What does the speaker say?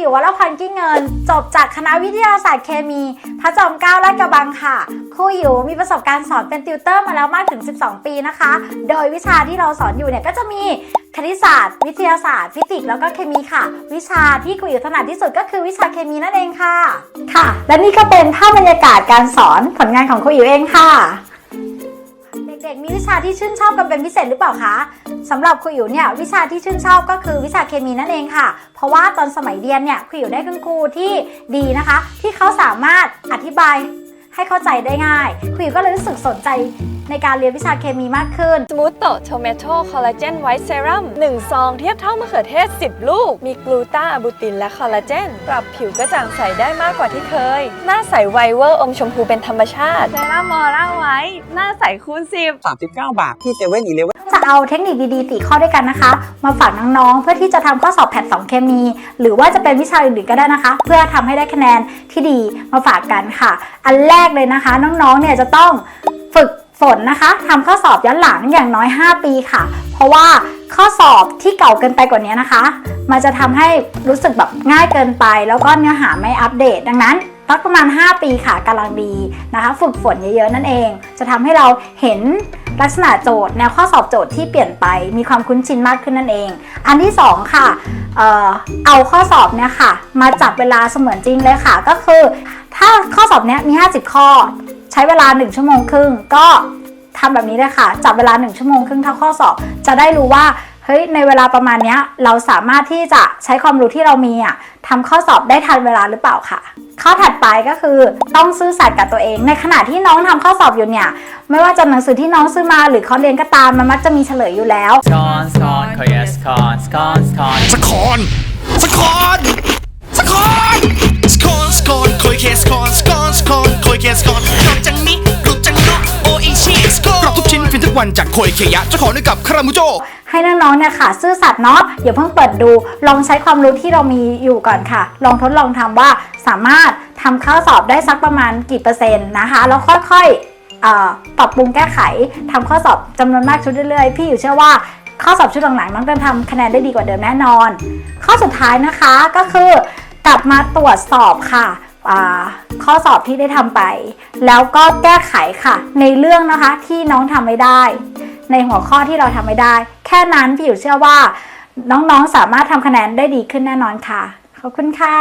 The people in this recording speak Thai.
อยู่วรพรกิ้งเงิน จบจากคณะวิทยาศาสตร์เคมี พระจอมเกล้าลาดกระบังค่ะครูอยู่มีประสบการณ์สอนเป็นติวเตอร์มาแล้วมากถึง 12 ปีนะคะ โดยวิชาที่เราสอนอยู่เนี่ยก็จะมีคณิตศาสตร์ วิทยาศาสตร์ ฟิสิกส์แล้วก็เคมีค่ะ วิชาที่ครูอยู่ถนัดที่สุดก็คือวิชาเคมีนั่นเองค่ะ ค่ะ และนี่ก็เป็นภาพบรรยากาศการสอนผลงานของครูอยู่เองค่ะ ด็กๆ มีวิชาที่ชื่นชอบกันเป็นพิเศษหรือเปล่าคะสำหรับครูอยู่เนี่ยวิชาที่ชื่นชอบก็คือวิชาเคมีนั่นเองค่ะ เพราะว่าตอนสมัยเรียนเนี่ยครูอยู่ได้คุณครูที่ดีนะคะ ที่เขาสามารถอธิบาย ให้เข้าใจได้ง่ายครูอยู่ก็เลยรู้สึกสนใจในการเรียนวิชาเคมีมากขึ้น สมูทโตโทเมโตคอลลาเจนไวท์เซรั่ม1ซองเทียบเท่ามะเขือเทศ 10 ลูก มีกลูตาอะบูตินและคอลลาเจน ปรับผิวกระจ่างใสได้มากกว่าที่เคย หน้าใสไวเวอร์อมชมพูเป็นธรรมชาติ เซรั่มมอร่าไว้หน้าใสคูณ10 39 บาทที่เซเว่นอีเลฟเว่นจะ เอาเทคนิคดีๆ 4 ข้อด้วยกันนะคะ มาฝากน้องๆ เพื่อที่จะทำข้อสอบแพท2เคมี หรือว่าจะเป็นวิชาอื่นๆก็ได้นะคะ เพื่อทำให้ได้คะแนนที่ดีมาฝากกันค่ะ อันแรกเลยนะคะ น้องๆ เนี่ยจะต้องฝึกฝนนะคะทำข้อสอบย้อนหลังอย่างน้อย 5 ปีค่ะ เพราะว่าข้อสอบที่เก่าเกินไปกว่านี้นะคะ มันจะทำให้รู้สึกแบบง่ายเกินไป แล้วก็เนื้อหาไม่อัปเดต ดังนั้นสักประมาณ 5 ปีค่ะกำลังดีนะคะ ฝึกฝนเยอะๆนั่นเอง จะทำให้เราเห็นลักษณะโจทย์แนวข้อสอบโจทย์ที่เปลี่ยนไปมีความคุ้นชินมากขึ้นนั่นเอง อันที่ 2 ค่ะเออเอาข้อสอบเนี่ยค่ะ มาจับเวลาเสมือนจริงเลยค่ะ ก็คือ ถ้าข้อสอบเนี้ยมี 50 ข้อ ใช้เวลา 1 ชั่วโมงครึ่ง ก็ทำแบบนี้เลยค่ะ จับเวลา 1 ชั่วโมงครึ่งเท่าข้อสอบ จะได้รู้ว่า ฮ้ยในเวลาประมาณเนี้ยเราสามารถที่จะใช้ความรู้ที่เรามีอะทำข้อสอบได้ทันเวลาหรือเปล่าค่ะข้อถัดไปก็คือต้องซื่อสัตย์กับตัวเอง ในขณะที่น้องทำข้อสอบอยู่เนี่ย ไม่ว่าจะหนังสือที่น้องซื้อมาหรือเขาเรียนก็ตามมันมักจะมีเฉลยอยู่แล้ว Scone, scone, oh yes, scone, scone, scone. สคอนสคอนสคอนสคอนสคอนคอยเคสคอนสคอนสคอนคอยเคสคอนกรอบจังนี้กรุบจังเนาะโออิชิสคอนกรอบทุกชิ้นฟินทุกวันจากโคยเคยะเจ้าของด้วยกับคารามุโจ ให้น้องๆเนี่ยค่ะ ซื่อสัตย์เนาะอย่าเพิ่งเปิดดู ลองใช้ความรู้ที่เรามีอยู่ก่อนค่ะ ลองทดลองทำว่าสามารถทำข้อสอบได้สักประมาณกี่เปอร์เซ็นต์นะคะแล้วค่อยๆปรับปรุงแก้ไขทำข้อสอบจำนวนมากชุดเรื่อยๆ พี่อยู่เชื่อว่าข้อสอบชุดหลังๆน้องจะทำคะแนนได้ดีกว่าเดิมแน่นอน ข้อสุดท้ายนะคะก็คือกลับมาตรวจสอบค่ะข้อสอบที่ได้ทำไป แล้วก็แก้ไขค่ะ ในเรื่องนะคะที่น้องทำไม่ได้ ในหัวข้อที่เราทำไม่ได้ แค่นั้นพี่อยู่เชื่อว่า น้องๆสามารถทำคะแนนได้ดีขึ้นแน่นอนค่ะ ขอบคุณค่ะ